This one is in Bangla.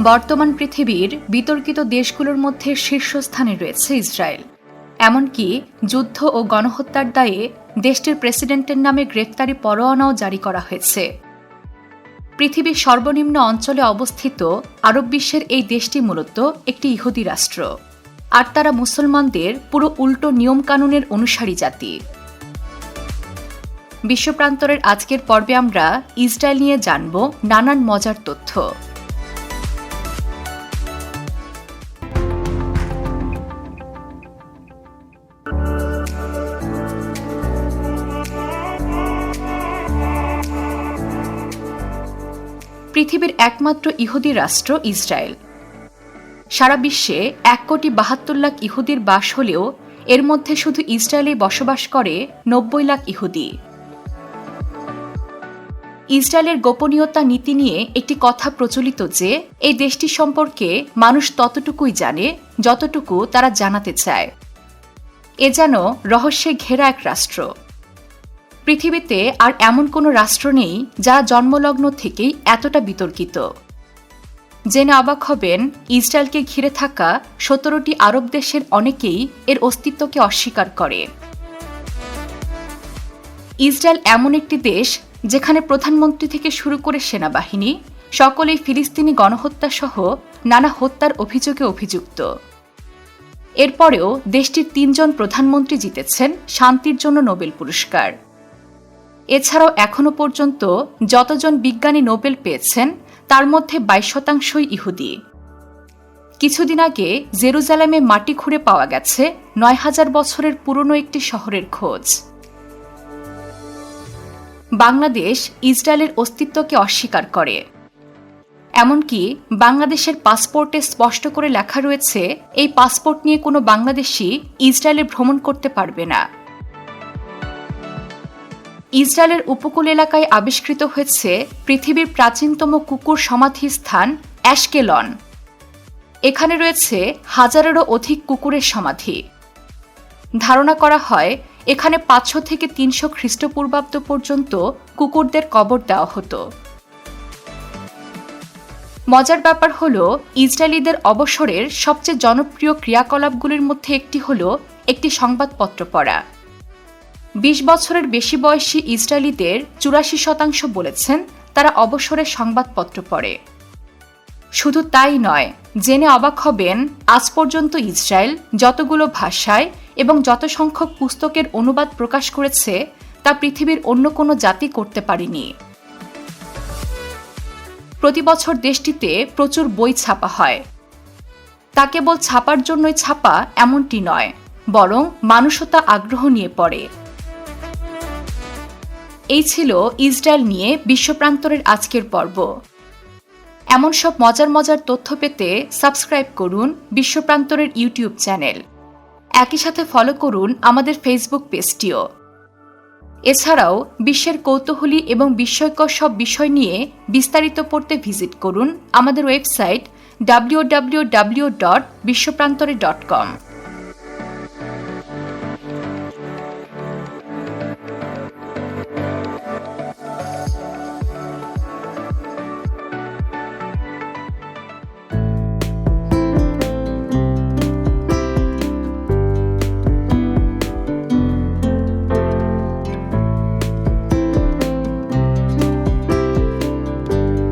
বর্তমান পৃথিবীর বিতর্কিত দেশগুলোর মধ্যে শীর্ষস্থানে রয়েছে ইসরায়েল। এমনকি যুদ্ধ ও গণহত্যার দায়ে দেশটির প্রেসিডেন্টের নামে গ্রেফতারি পরোয়ানাও জারি করা হয়েছে। পৃথিবীর সর্বনিম্ন অঞ্চলে অবস্থিত আরব বিশ্বের এই দেশটি মূলত একটি ইহুদি রাষ্ট্র। আর তারা মুসলমানদের পুরো উল্টো নিয়মকানুনের অনুসারী জাতি। বিশ্বপ্রান্তরের আজকের পর্বে আমরা ইসরায়েল নিয়ে জানব নানান মজার তথ্য। পৃথিবীর একমাত্র ইহুদি রাষ্ট্র ইসরায়েল। সারা বিশ্বে এক কোটি বাহাত্তর লাখ ইহুদির বাস হলেও এর মধ্যে শুধু ইসরায়েলে বসবাস করে নব্বই লাখ ইহুদি। ইসরায়েলের গোপনীয়তা নীতি নিয়ে একটি কথা প্রচলিত যে, এই দেশটি সম্পর্কে মানুষ ততটুকুই জানে, যতটুকু তারা জানাতে চায়। এ যেন রহস্যে ঘেরা এক রাষ্ট্র। পৃথিবীতে আর এমন কোনো রাষ্ট্র নেই যা জন্মলগ্ন থেকেই এতটা বিতর্কিত। জেনে অবাক হবেন, ইসরায়েলকে ঘিরে থাকা সতেরোটি আরব দেশের অনেকেই এর অস্তিত্বকে অস্বীকার করে। ইসরায়েল এমন একটি দেশ যেখানে প্রধানমন্ত্রী থেকে শুরু করে সেনাবাহিনী, সকলেই ফিলিস্তিনি গণহত্যা সহ নানা হত্যার অভিযোগে অভিযুক্ত। এরপরেও দেশটির তিনজন প্রধানমন্ত্রী জিতেছেন শান্তির জন্য নোবেল পুরস্কার। এছাড়াও এখনও পর্যন্ত যতজন বিজ্ঞানী নোবেল পেয়েছেন, তার মধ্যে বাইশ শতাংশই ইহুদি। কিছুদিন আগে জেরুজালেমে মাটি খুঁড়ে পাওয়া গেছে নয় হাজার বছরের পুরনো একটি শহরের খোঁজ। বাংলাদেশ ইসরায়েলের অস্তিত্বকে অস্বীকার করে। এমনকি বাংলাদেশের পাসপোর্টে স্পষ্ট করে লেখা রয়েছে, এই পাসপোর্ট নিয়ে কোনো বাংলাদেশি ইসরায়েলে ভ্রমণ করতে পারবে না। ইসরায়েলের উপকূল এলাকায় আবিষ্কৃত হয়েছে পৃথিবীর প্রাচীনতম কুকুর সমাধি স্থান অ্যাশকেলন। এখানে রয়েছে হাজারেরও অধিক কুকুরের সমাধি। ধারণা করা হয়, এখানে পাঁচশো থেকে তিনশো খ্রিস্টপূর্বাব্দ পর্যন্ত কুকুরদের কবর দেওয়া হতো। মজার ব্যাপার হল, ইসরায়েলিদের অবসরের সবচেয়ে জনপ্রিয় ক্রিয়াকলাপগুলির মধ্যে একটি হল একটি সংবাদপত্র পড়া। বিশ বছরের বেশি বয়সী ইসরায়েলিদের চুরাশি শতাংশ বলেছেন তারা অবসরে সংবাদপত্র পড়ে। শুধু তাই নয়, জেনে অবাক হবেন, আজ পর্যন্ত ইসরায়েল যতগুলো ভাষায় এবং যত সংখ্যক পুস্তকের অনুবাদ প্রকাশ করেছে, তা পৃথিবীর অন্য কোনো জাতি করতে পারেনি। প্রতি বছর দেশটিতে প্রচুর বই ছাপা হয়। তা কেবল ছাপার জন্যই ছাপা এমনটি নয়, বরং মানুষতা আগ্রহ নিয়ে পড়ে। এই ছিল ইসরায়েল নিয়ে বিশ্বপ্রান্তরের আজকের পর্ব। এমন সব মজার মজার তথ্য পেতে সাবস্ক্রাইব করুন বিশ্বপ্রান্তরের ইউটিউব চ্যানেল। একই সাথে ফলো করুন আমাদের ফেসবুক পেজটিও। এছাড়াও বিশ্বের কৌতূহলী এবং বিস্ময়কর সব বিষয় নিয়ে বিস্তারিত পড়তে ভিজিট করুন আমাদের website W W W dot বিশ্বপ্রান্তরে dot কম